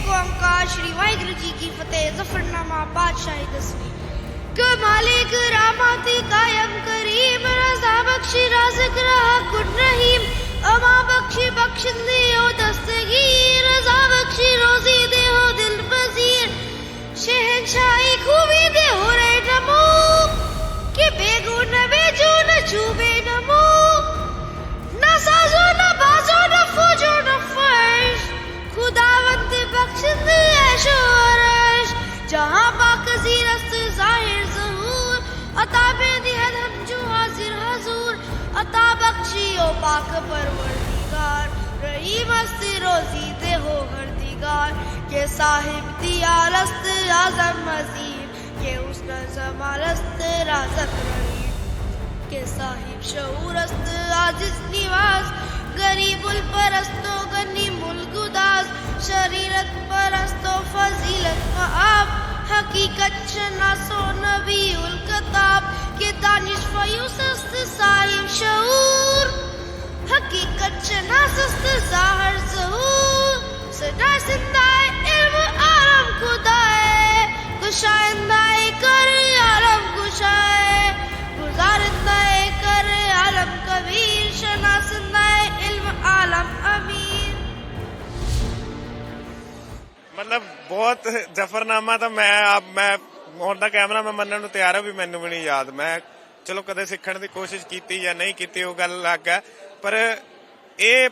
ਏਕ ਓੰਕਾਰ, ਸ਼੍ਰੀ ਵਾਹਿਗੁਰੂ ਜੀ ਕੀ ਫਤਿਹ, ਜ਼ਫਰਨਾਮਾ ਬਾਦਸ਼ਾਹੀ ਦਸਵੀਂ। ਕਮਾਲਿਕ ਰਾਮਾਤੀ ਕਾਇਮ ਕਰੀਮ, ਰਜ਼ਾ ਬਖਸ਼ੀ ਰਾਜ਼ਕ ਰਹਾ ਕੁਨ ਰਹੀਮ जहाँ पाकजी रस्त ज़ाहिर जहूर अता बेदिहद हम जो हाजिर हजूर। अता बख्शी ओ पाक परवरदिगार, रही मस्त रोजी दे हो हर दिगार। के साहिब दिया रस्त आज़म मजीद, के उसका जमारस्त राजक रहीम के साहिब शऊरस्त आजिज निवास गरीबुल परस्तो गनीमुल गुदास शरीरत परस्तो فضیلت معاب حقیقت شناس و نبی الکتاب که دانش فیوس است سالم شعور حقیقت شناس است ظاهر ظهور صدا زندہ علم آرام خدا ہے گشای ਮਤਲਬ ਬਹੁਤ ਜ਼ਫਰਨਾਮਾ ਤਾਂ ਮੈਂ ਆਪ, ਮੈਂ ਹੁਣ ਦਾ ਕੈਮਰਾ ਮੈਂ ਮੰਨਣ ਨੂੰ ਤਿਆਰ ਹਾਂ ਵੀ ਮੈਨੂੰ ਵੀ ਨਹੀਂ ਯਾਦ। ਮੈਂ ਚਲੋ ਕਦੇ ਸਿੱਖਣ ਦੀ ਕੋਸ਼ਿਸ਼ ਕੀਤੀ ਜਾਂ ਨਹੀਂ ਕੀਤੀ, ਉਹ ਗੱਲ ਅਲੱਗ ਹੈ ਪਰ ਇਹ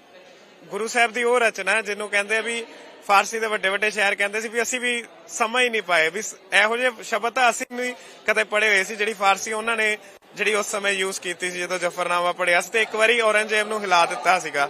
ਗੁਰੂ ਸਾਹਿਬ ਦੀ ਉਹ ਰਚਨਾ ਜਿਹਨੂੰ ਕਹਿੰਦੇ ਆ ਵੀ ਫਾਰਸੀ ਦੇ ਵੱਡੇ ਵੱਡੇ ਸ਼ਾਇਰ ਕਹਿੰਦੇ ਸੀ ਵੀ ਅਸੀਂ ਵੀ ਸਮਝ ਹੀ ਨਹੀਂ ਪਾਏ, ਵੀ ਇਹੋ ਜਿਹੇ ਸ਼ਬਦ ਤਾਂ ਅਸੀਂ ਵੀ ਕਦੇ ਪੜ੍ਹੇ ਹੋਏ ਸੀ ਜਿਹੜੀ ਫਾਰਸੀ ਉਹਨਾਂ ਨੇ ਜਿਹੜੀ ਉਸ ਸਮੇਂ ਯੂਜ਼ ਕੀਤੀ ਸੀ ਜਦੋਂ ਜ਼ਫਰਨਾਮਾ ਪੜਿਆ ਸੀ ਤੇ ਇੱਕ ਵਾਰੀ ਔਰੰਗਜ਼ੇਬ ਨੂੰ ਹਿਲਾ ਦਿੱਤਾ ਸੀਗਾ।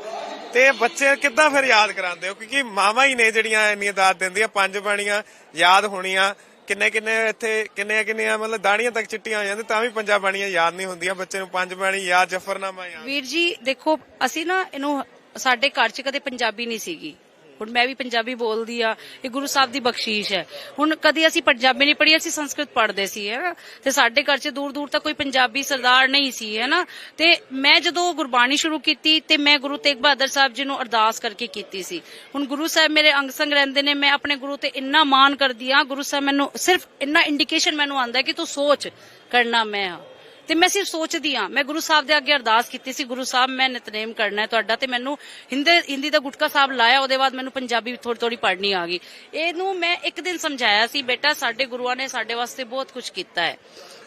ਤੇ ਬੱਚੇ ਕਿੱਦਾਂ ਫਿਰ ਯਾਦ ਕਰਾਉਂਦੇ ਹੋ? ਕਿਉਂਕਿ ਮਾਵਾਂ ਹੀ ਨੇ ਜਿਹੜੀਆਂ ਇੰਨੀਆਂ ਦਾਤ ਦਿੰਦੀਆਂ, ਪੰਜ ਬਾਣੀਆਂ ਯਾਦ ਹੋਣੀਆਂ, ਕਿੰਨੇ ਕਿੰਨੇ ਇੱਥੇ, ਕਿੰਨੇ ਕਿੰਨੀਆਂ ਮਤਲਬ ਦਾੜੀਆਂ ਤੱਕ ਚਿੱਟੀਆਂ ਹੋ ਜਾਂਦੀਆਂ, ਤਾਂ ਵੀ ਪੰਜਾਂ ਬਾਣੀਆਂ ਯਾਦ ਨਹੀਂ ਹੁੰਦੀਆਂ, ਬੱਚੇ ਨੂੰ ਪੰਜ ਬਾਣੀ ਯਾਦ, ਜ਼ਫਰਨਾਮਾ ਯਾਦ। ਵੀਰ ਜੀ, ਦੇਖੋ, ਅਸੀਂ ਨਾ ਇਹਨੂੰ ਸਾਡੇ ਘਰ 'ਚ ਕਦੇ ਪੰਜਾਬੀ ਨਹੀਂ ਸੀਗੀ। ਹੁਣ ਮੈਂ ਵੀ ਪੰਜਾਬੀ ਬੋਲਦੀ ਆ, ਇਹ ਗੁਰੂ ਸਾਹਿਬ ਦੀ ਬਖਸ਼ੀਸ਼ ਹੈ। ਹੁਣ ਕਦੀ ਅਸੀਂ ਪੰਜਾਬੀ ਨਹੀਂ ਪੜ੍ਹੀ, ਅਸੀਂ ਸੰਸਕ੍ਰਿਤ ਪੜ੍ਹਦੇ ਸੀ, ਹੈ ਤੇ ਸਾਡੇ ਘਰ 'ਚ ਦੂਰ ਦੂਰ ਤੱਕ ਕੋਈ ਪੰਜਾਬੀ ਸਰਦਾਰ ਨਹੀਂ ਸੀ, ਹੈ ਨਾ? ਤੇ ਮੈਂ ਜਦੋਂ ਗੁਰਬਾਣੀ ਸ਼ੁਰੂ ਕੀਤੀ ਤੇ ਮੈਂ ਗੁਰੂ ਤੇਗ ਬਹਾਦਰ ਸਾਹਿਬ ਜੀ ਨੂੰ ਅਰਦਾਸ ਕਰਕੇ ਕੀਤੀ ਸੀ। ਹੁਣ ਗੁਰੂ ਸਾਹਿਬ ਮੇਰੇ ਅੰਗ ਸੰਗ ਰਹਿੰਦੇ ਨੇ, ਮੈਂ ਆਪਣੇ ਗੁਰੂ ਤੇ ਇੰਨਾ ਮਾਣ ਕਰਦੀ ਆ, ਗੁਰੂ ਸਾਹਿਬ ਮੈਨੂੰ ਸਿਰਫ ਇੰਨਾ ਇੰਡੀਕੇਸ਼ਨ ਮੈਨੂੰ ਆਂਦਾ ਕਿ ਤੂੰ ਸੋਚ ਕਰਨਾ ਮੈਂ ਆ। ਤੇ ਮੈਂ ਸਿਰਫ ਸੋਚਦੀ ਆ ਮੈਂ ਗੁਰੂ ਸਾਹਿਬ ਦੇ ਅੱਗੇ ਅਰਦਾਸ ਕੀਤੀ ਸੀ, ਗੁਰੂ ਸਾਹਿਬ ਮੈਂ ਨਿਤਨੇਮ ਕਰਨਾ ਹੈ ਤੁਹਾਡਾ ਤੇ ਮੈਨੂੰ ਹਿੰਦੀ ਹਿੰਦੀ ਦਾ ਗੁਟਕਾ ਸਾਹਿਬ ਲਾਇਆ, ਉਹਦੇ ਬਾਅਦ ਮੈਨੂੰ ਪੰਜਾਬੀ ਥੋੜੀ ਥੋੜੀ ਪੜ੍ਹਨੀ ਆ ਗਈ। ਇਹਨੂੰ ਮੈਂ ਇੱਕ ਦਿਨ ਸਮਝਾਇਆ ਸੀ, ਬੇਟਾ ਸਾਡੇ ਗੁਰੂਆਂ ਨੇ ਸਾਡੇ ਵਾਸਤੇ ਬਹੁਤ ਕੁਝ ਕੀਤਾ ਹੈ।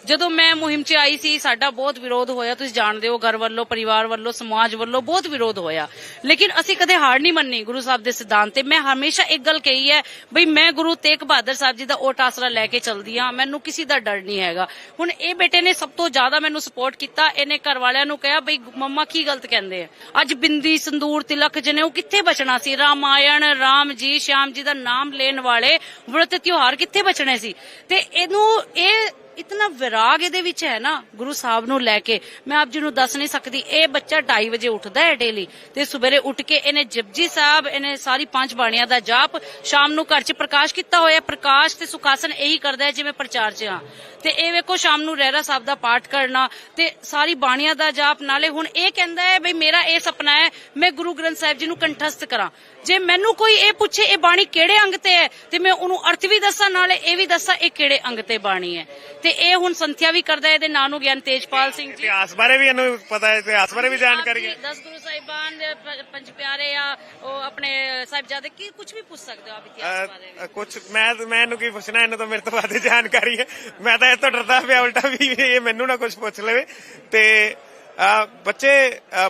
ਜਦੋਂ ਮੈਂ ਮੁਹਿੰਮ 'ਚ ਆਈ ਸੀ, ਸਾਡਾ ਬਹੁਤ ਵਿਰੋਧ ਹੋਇਆ। ਤੁਸੀਂ ਜਾਣਦੇ ਹੋ, ਘਰ ਵੱਲੋਂ, ਪਰਿਵਾਰ ਵੱਲੋਂ, ਸਮਾਜ ਵੱਲੋਂ ਬਹੁਤ ਵਿਰੋਧ ਹੋਇਆ। ਲੇਕਿਨ ਅਸੀਂ ਕਦੇ ਹਾਰ ਨਹੀਂ ਮੰਨੀ ਗੁਰੂ ਸਾਹਿਬ ਦੇ ਸਿਧਾਂਤ ਤੇ। ਮੈਂ ਹਮੇਸ਼ਾ ਇੱਕ ਗੱਲ ਕਹੀ ਹੈ ਬਈ ਮੈਂ ਗੁਰੂ ਤੇਗ ਬਹਾਦਰ ਸਾਹਿਬ ਜੀ ਦਾ ਓਟ ਆਸਰਾ ਲੈ ਕੇ ਚੱਲਦੀ ਆ ਮੈਨੂੰ ਕਿਸੇ ਦਾ ਡਰ ਨਹੀਂ ਹੈਗਾ। ਹੁਣ ਇਹ ਬੇਟੇ ਨੇ ਸਭ ਤੋਂ ਜ਼ਿਆਦਾ ਮੈਨੂੰ ਸਪੋਰਟ ਕੀਤਾ। ਇਹਨੇ ਘਰ ਵਾਲਿਆਂ ਨੂੰ ਕਿਹਾ, ਬਈ ਮੰਮਾ ਕੀ ਗਲਤ ਕਹਿੰਦੇ ਆ? ਅੱਜ ਬਿੰਦੀ, ਸੰਦੂਰ, ਤਿਲਕ ਜਨੇ, ਉਹ ਕਿੱਥੇ ਬਚਣਾ ਸੀ? ਰਾਮਾਇਣ, ਰਾਮ ਜੀ ਸ਼ਾਮ ਜੀ ਦਾ ਨਾਮ ਲੈਣ ਵਾਲੇ ਵਰਤ ਤਿਉਹਾਰ ਕਿੱਥੇ ਬਚਣੇ ਸੀ? ਤੇ ਇਹਨੂੰ ਇਹ ਇਤਨਾ ਵਿਰਾਗ ਇਹਦੇ ਵਿੱਚ ਹੈ ਨਾ ਗੁਰੂ ਸਾਹਿਬ ਨੂੰ ਲੈ ਕੇ। ਮੈਂ ਆਪ ਜੀ ਨੂੰ ਦੱਸ ਨਹੀਂ ਸਕਦੀ, ਇਹ ਬੱਚਾ 2:30 ਵਜੇ ਉੱਠਦਾ ਹੈ ਡੇਲੀ ਤੇ ਸਵੇਰੇ ਉੱਠ ਕੇ ਇਹਨੇ ਜਪਜੀ ਸਾਹਿਬ, ਇਹਨੇ ਸਾਰੀ ਪੰਜ ਬਾਣੀਆਂ ਦਾ ਜਾਪ ਸ਼ਾਮ ਨੂੰ ਘਰ 'ਚ ਪ੍ਰਕਾਸ਼ ਕੀਤਾ ਹੋਇਆ ਪ੍ਰਕਾਸ਼ ਤੇ ਸੁਖਾਸਨ ਇਹੀ ਕਰਦਾ ਹੈ ਜਿਵੇਂ ਪ੍ਰਚਾਰ 'ਚ ਆ ਤੇ ਇਹ ਵੇਖੋ ਸ਼ਾਮ ਨੂੰ ਰਹਿਰਾ ਸਾਹਿਬ ਦਾ ਪਾਠ ਕਰਨਾ ਤੇ ਸਾਰੀ ਬਾਣੀਆਂ ਦਾ ਜਾਪ, ਨਾਲੇ ਹੁਣ ਇਹ ਕਹਿੰਦਾ ਹੈ ਬਈ ਮੇਰਾ ਇਹ ਸੁਪਨਾ ਹੈ, ਮੈਂ ਗੁਰੂ ਗ੍ਰੰਥ ਸਾਹਿਬ ਜੀ ਨੂੰ ਕੰਠਸਥ ਕਰਾਂ। ਜੇ ਮੈਨੂੰ ਕੋਈ ਇਹ ਪੁੱਛੇ ਇਹ ਬਾਣੀ ਕਿਹੜੇ ਅੰਗ ਤੇ ਹੈ, ਤੇ ਮੈਂ ਉਹਨੂੰ ਅਰਥ ਵੀ ਦੱਸਾਂ, ਨਾਲੇ ਇਹ ਵੀ ਦੱਸਾਂ ਇਹ ਕਿਹੜੇ ਅੰਗ ਤੇ ਬਾਣੀ ਹੈ। ਤੇ ਇਹ ਹੁਣ ਸੰਥਿਆ ਵੀ ਕਰਦਾ ਹੈ ਇਹਦੇ ਨਾਂ ਨੂੰ ਗਿਆਨ ਤੇਜਪਾਲ ਸਿੰਘ ਜੀ। ਇਤਿਹਾਸ ਬਾਰੇ ਵੀ ਇਹਨੂੰ ਪਤਾ ਹੈ ਇਤਿਹਾਸ ਬਾਰੇ ਵੀ ਜਾਣਕਾਰੀ ਹੈ। 10 ਗੁਰੂ ਸਾਹਿਬਾਨ ਦੇ ਪ- ਪੰਜ ਪਿਆਰੇ ਆ ਉਹ ਆਪਣੇ ਸਾਹਿਬਜ਼ਾਦੇ ਕੀ ਕੁਝ ਵੀ ਪੁੱਛ ਸਕਦੇ ਹੋ ਆਪ ਇਤਿਹਾਸ ਬਾਰੇ ਵੀ। ਕੁਝ ਮੈਂ ਮੈਂ ਇਹਨੂੰ ਕੀ ਪੁੱਛਣਾ ਇਹਨੂੰ ਤਾਂ ਮੇਰੇ ਤੋਂ ਵੱਧ ਜਾਣਕਾਰੀ ਹੈ। ਮੈਂ ਤਾਂ ਇਹ ਤੋਂ ਡਰਦਾ ਪਿਆ ਉਲਟਾ ਵੀ ਇਹ ਮੈਨੂੰ ਨਾ ਕੁਝ ਪੁੱਛ ਲਵੇ। ਤੇ ਅਹ, ਬੱਚੇ ਅਹ,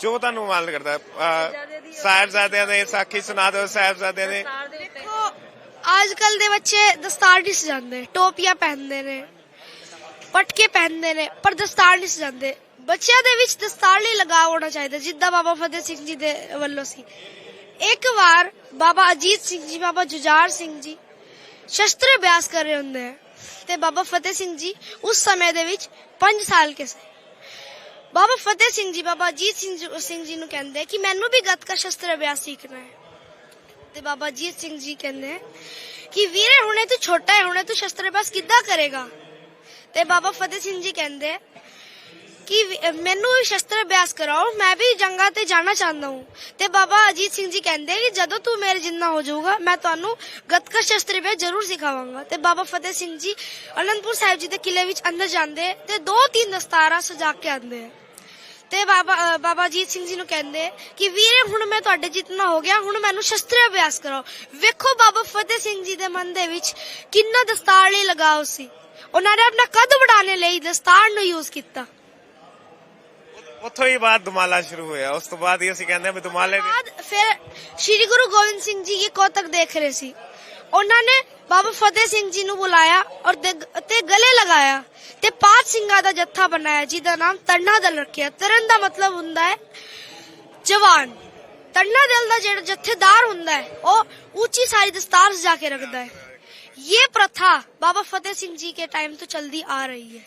ਜੋ ਤੁਹਾਨੂੰ ਮਾਲ ਕਰਦਾ ਸਾਹਿਬਜ਼ਾਦਿਆਂ ਦੇ ਸਾਖੀ ਸੁਣਾ ਦਿਓ ਸਾਹਿਬਜ਼ਾਦਿਆਂ ਦੇ ਦੇ ਅੱਜ ਕੱਲ ਦੇ ਬੱਚੇ ਦਸਤਾਰ ਨਹੀਂ ਸਜਾਉਂਦੇ ਟੋਪੀਆਂ ਪਹਿਨਦੇ ਨੇ ਪਟਕੇ ਪਹਿਨਦੇ ਨੇ ਪਰ ਦਸਤਾਰ ਨਹੀਂ ਸਜਾਉਂਦੇ ਬੱਚਿਆਂ ਦੇ ਵਿੱਚ ਦਸਤਾਰ ਲਈ ਲਗਾਵ ਹੋਣਾ ਚਾਹੀਦਾ ਜਿੱਦਾਂ ਬਾਬਾ ਫਤਿਹ ਸਿੰਘ ਜੀ ਦੇ ਵੱਲੋਂ ਸੀ ਇੱਕ ਵਾਰ ਬਾਬਾ ਅਜੀਤ ਸਿੰਘ ਜੀ ਬਾਬਾ ਜੁਝਾਰ ਸਿੰਘ ਜੀ ਸ਼ਸਤਰ ਅਭਿਆਸ ਕਰ ਰਹੇ ਹੁੰਦੇ ਆ ਤੇ ਬਾਬਾ ਫਤਿਹ ਸਿੰਘ ਜੀ ਉਸ ਸਮੇਂ ਦੇ ਵਿੱਚ 5 ਸਾਲ ਕੇ ਸੀ ਬਾਬਾ ਫਤਿਹ ਸਿੰਘ ਜੀ ਬਾਬਾ ਅਜੀਤ ਸਿੰਘ ਜੀ- ਨੂੰ ਕਹਿੰਦੇ ਕਿ ਮੈਨੂੰ ਵੀ ਗੱਤਕਾ ਸ਼ਸਤਰ ਅਭਿਆਸ ਸਿੱਖਣਾ ਹੈ ਤੇ ਬਾਬਾ ਅਜੀਤ ਸਿੰਘ ਜੀ ਕਹਿੰਦੇ ਕਿ ਵੀਰੇ, ਹੁਣੇ ਤੂੰ ਛੋਟਾ ਹੈ, ਹੁਣੇ ਤੂੰ ਸ਼ਸਤਰ ਕਿੱਦਾਂ ਕਰੇਗਾ? ਤੇ ਬਾਬਾ ਫਤਿਹ ਸਿੰਘ ਜੀ ਕਹਿੰਦੇ ਕਿ ਵੀ- ਮੈਨੂੰ ਵੀ ਸ਼ਸਤਰ ਅਭਿਆਸ ਕਰਾਓ, ਮੈਂ ਵੀ ਜੰਗਾਂ ਤੇ ਜਾਣਾ ਚਾਹੁੰਦਾ ਹਾਂ। ਤੇ ਬਾਬਾ ਅਜੀਤ ਸਿੰਘ ਜੀ ਕਹਿੰਦੇ ਕਿ ਜਦੋਂ ਤੂੰ ਮੇਰੇ ਜਿੰਨਾ ਹੋ ਜਾਊਗਾ, ਮੈਂ ਤੁਹਾਨੂੰ ਗੱਤਕਾ ਸ਼ਸਤਰ ਅਭਿਆਸ ਜ਼ਰੂਰ ਸਿਖਾਵਾਂਗਾ। ਤੇ ਬਾਬਾ ਫਤਿਹ ਸਿੰਘ ਜੀ ਅਨੰਦਪੁਰ ਸਾਹਿਬ ਜੀ ਦੇ ਕਿਲੇ ਵਿੱਚ ਅੰਦਰ ਜਾਂਦੇ ਤੇ ਦੋ ਤਿੰਨ ਦਸਤਾਰਾਂ ਸਜਾ ਕੇ ਆਉਂਦੇ ਤੇ ਬਾਬਾ ਬਾਬਾ ਅਜੀਤ ਸਿੰਘ ਜੀ ਨੂੰ ਕਹਿੰਦੇ ਕਿ ਵੀਰੇ ਹੁਣ ਮੈਂ ਤੁਹਾਡੇ ਜਿੰਨਾ ਹੋ ਗਿਆ ਹੁਣ ਮੈਨੂੰ ਸ਼ਸਤਰ ਅਭਿਆਸ ਕਰਾਓ ਵੇਖੋ ਬਾਬਾ ਫਤਿਹ ਸਿੰਘ ਜੀ ਦੇ ਮਨ ਦੇ ਵਿੱਚ ਕਿੰਨਾ ਦਸਤਾਰ ਲਈ ਲਗਾਓ ਸੀ। ਉਹਨਾਂ ਨੇ ਆਪਣਾ ਕੱਦ ਵਧਾਉਣ ਲਈ ਦਸਤਾਰ ਨੂੰ ਯੂਜ਼ ਕੀਤਾ। ਉੱਥੋਂ ਹੀ ਬਾਅਦ ਦੁਮਾਲਾ ਸ਼ੁਰੂ ਹੋਇਆ। ਉਸ ਤੋਂ ਬਾਅਦ ਹੀ ਅਸੀਂ ਕਹਿੰਦੇ ਆ ਵੀ ਦੁਮਾਲੇ ਦੀ ਫਿਰ ਸ੍ਰੀ ਗੁਰੂ ਗੋਬਿੰਦ ਸਿੰਘ ਜੀ ਇਹ ਕੋਤਕ ਦੇਖ ਰਹੇ ਸੀ। ਉਹਨਾਂ ਨੇ ਬਾਬਾ ਫਤਿਹ ਸਿੰਘ ਜੀ ਨੂੰ ਬੁਲਾਇਆ ਔਰ ਤੇ ਗਲੇ ਲਗਾਇਆ ਤੇ ਪਾঁਚ ਸਿੰਘਾਂ ਦਾ ਜੱਥਾ ਬਣਾਇਆ, ਜਿਹਦਾ ਨਾਮ ਤਰਨਾ ਦਲ ਰੱਖਿਆ। ਤਰਨ ਦਾ ਮਤਲਬ ਹੁੰਦਾ ਹੈ ਜਵਾਨ। ਤਰਨਾ ਦਲ ਦਾ ਜਿਹੜਾ ਜਥੇਦਾਰ ਹੁੰਦਾ ਹੈ, ਉਹ ਉੱਚੀ ਸਾਰੀ ਦਸਤਾਰ ਸਜਾ ਕੇ ਰੱਖਦਾ ਹੈ। ਇਹ ਪ੍ਰਥਾ ਬਾਬਾ ਫਤਿਹ ਸਿੰਘ ਜੀ ਕੇ ਟਾਈਮ ਤੋਂ ਚਲਦੀ ਆ ਰਹੀ ਹੈ।